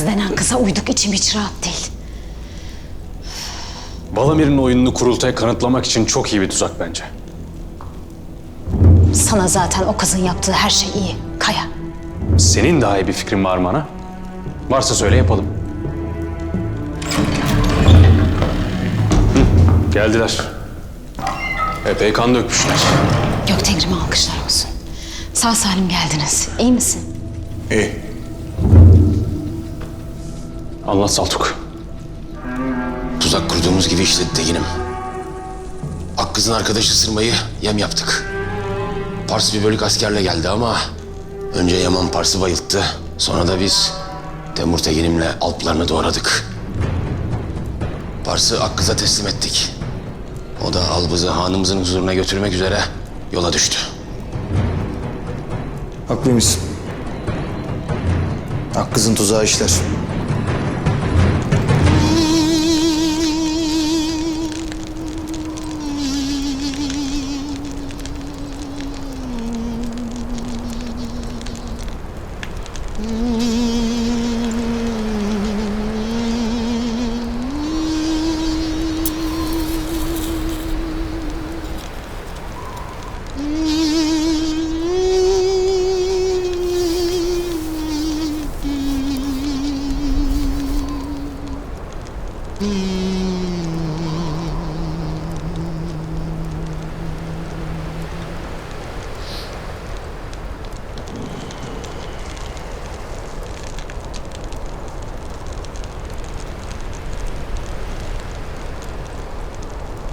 Kız denen kıza uyduk içim hiç rahat değil. Balamir'in oyununu kurultaya kanıtlamak için çok iyi bir tuzak bence. Sana zaten o kızın yaptığı her şey iyi. Kaya. Senin daha iyi bir fikrin var mı ana? Varsa söyle yapalım. Hı, geldiler. Epey kan dökmüşler. Göktengrime alkışlar olsun. Sağ salim geldiniz. İyi misin? İyi. Anlat Saltuk. Tuzak kurduğumuz gibi işledi Tegin'im. Akkız'ın arkadaşı Sırma'yı yem yaptık. Pars bir bölük askerle geldi ama... ...önce Yaman Pars'ı bayılttı. Sonra da biz Temur Tegin'imle alplarını doğradık. Pars'ı Akkız'a teslim ettik. O da Albız'ı hanımızın huzuruna götürmek üzere yola düştü. Haklıymışsın. Hakkızın tuzağı işler.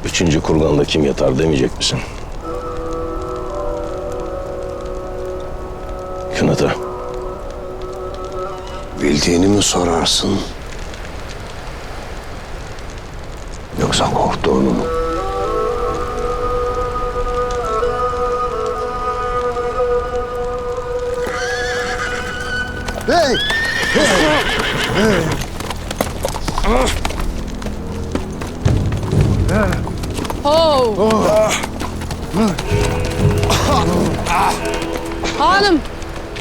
Üçüncü kurganda kim yatar demeyecek misin? Kınata. Bildiğini mi sorarsın? Yoksa korktuğunu mu? Hanım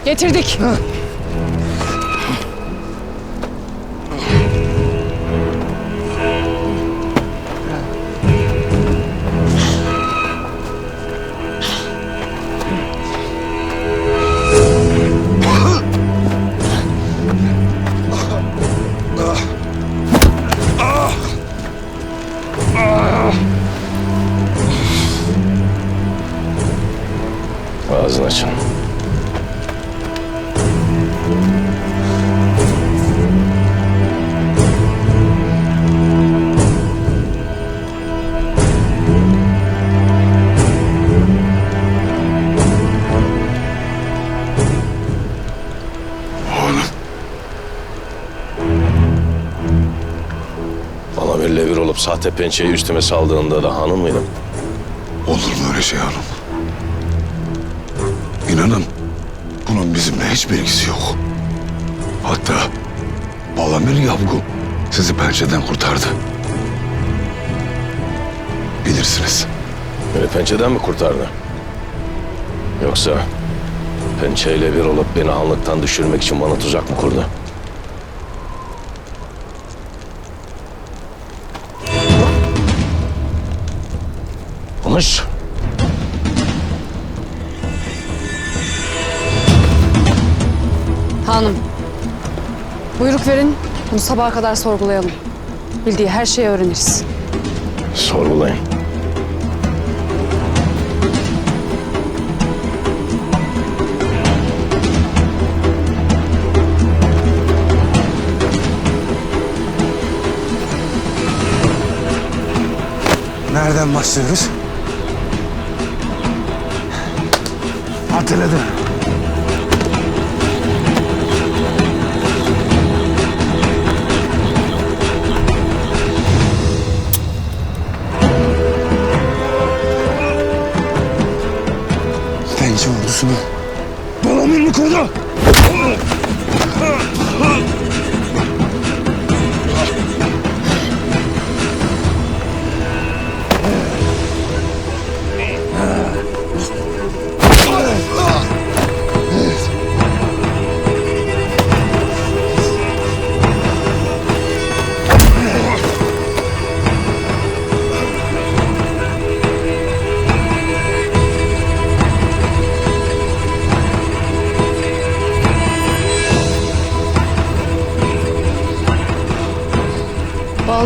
getirdik. Sahte pençeyi üstüme saldığında da hanım mıydın? Olur mu öyle şey hanım? İnanın bunun bizimle hiçbir ilgisi yok. Hatta Balamir Yavgu sizi pençeden kurtardı. Bilirsiniz. Beni pençeden mi kurtardı? Yoksa pençeyle bir olup beni hanlıktan düşürmek için bana tuzak mı kurdu? Konuş. Hanım. Buyruk verin. Bunu sabaha kadar sorgulayalım. Bildiği her şeyi öğreniriz. Sorgulayın. Nereden başlıyoruz? Hatırladım. Pençe ordusunu Balamir mi kurdu?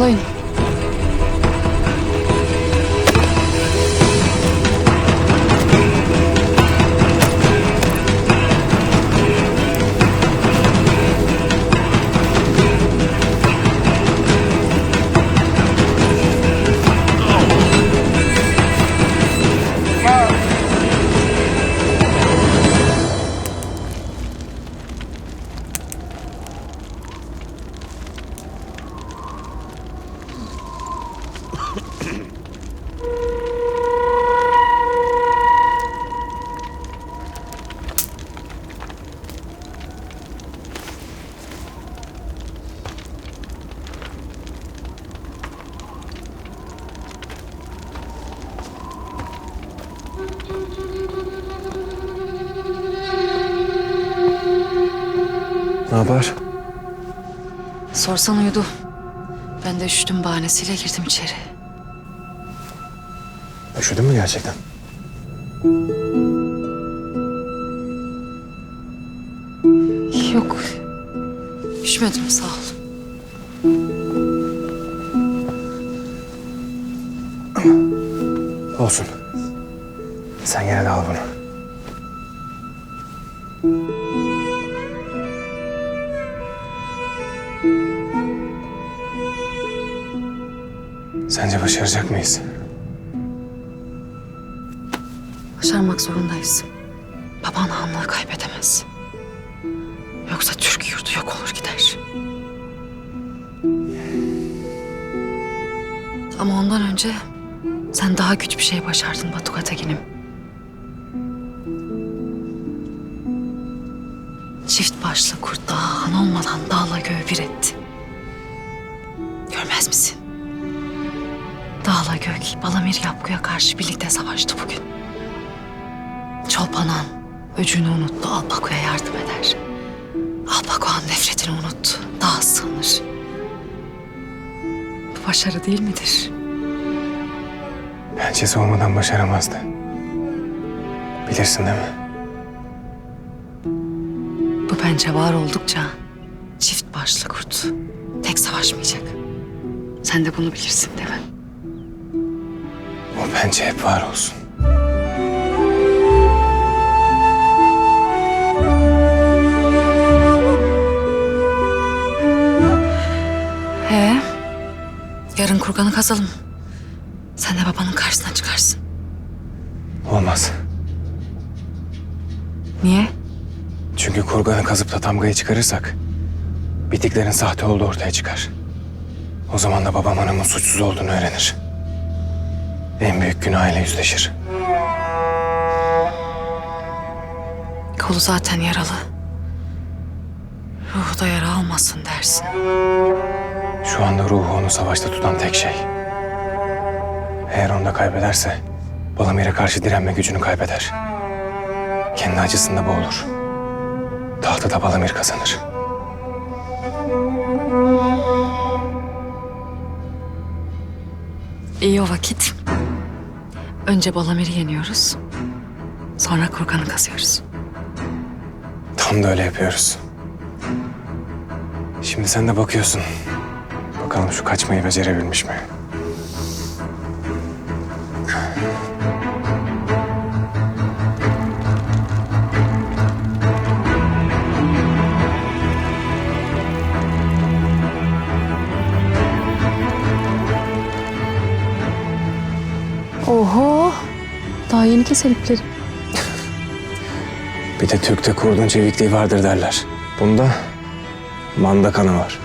Волинь. Ne haber? Sorsan uyudu. Ben de üşüdüm bahanesiyle girdim içeri. Üşüdün mü gerçekten? Yok. Üşümedim sağ ol. Olsun. Sen gene de al bunu. Sence başaracak mıyız? Başarmak zorundayız. Baban hanlığı kaybedemez. Yoksa Türk yurdu yok olur gider. Ama ondan önce sen daha güç bir şey başardın Batu Katagin'im. Çift başlı kurt daha han olmadan dağla göğü bir etti. Dağla gök, Balamir Yapku'ya karşı birlikte savaştı bugün. Çolpanan öcünü unuttu, Alpaku'ya yardım eder. Alpaku'nun nefretini unuttu, daha sığınır. Bu başarı değil midir? Pençesi olmadan başaramazdı. Bilirsin değil mi? Bu pençe var oldukça çift başlı kurt tek savaşmayacak. Sen de bunu bilirsin değil mi? O pençe hep var olsun. He. Yarın kurganı kazalım. Sen de babanın karşısına çıkarsın. Olmaz. Niye? Çünkü kurganı kazıp da damgayı çıkarırsak... ...bitiklerin sahte olduğu ortaya çıkar. O zaman da babam anamın suçsuz olduğunu öğrenir. En büyük günahıyla yüzleşir. Kolu zaten yaralı. Ruhu da yara almasın dersin. Şu anda ruhu onu savaşta tutan tek şey. Eğer onu da kaybederse... ...Balamir'e karşı direnme gücünü kaybeder. Kendi acısında boğulur. Tahtı da Balamir kazanır. İyi o vakit. Önce Balamir'i yeniyoruz. Sonra kurganı kazıyoruz. Tam da öyle yapıyoruz. Şimdi sen de bakıyorsun. Bakalım şu kaçmayı becerebilmiş mi? Oho. Daha yeni keser. Bir de Türk'te kurdun çevikliği vardır derler. Bunda manda kanı var.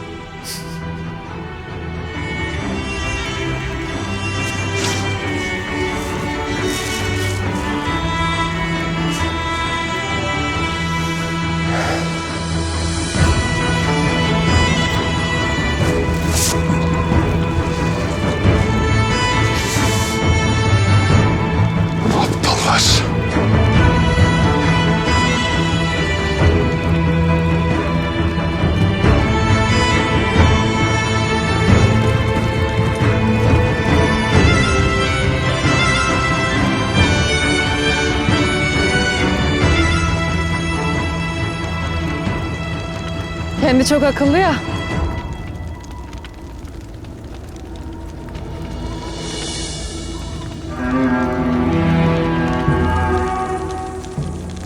Kendi çok akıllı ya.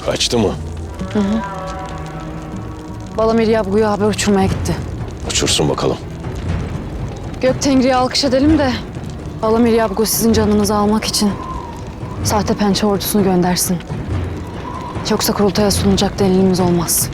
Kaçtı mı? Hı hı. Balamir Yabgu'yu haber uçurmaya gitti. Uçursun bakalım. Gök Tengri'ye alkış edelim de Balamir Yabgu sizin canınızı almak için sahte pençe ordusunu göndersin. Yoksa kurultaya sunacak delilimiz olmaz.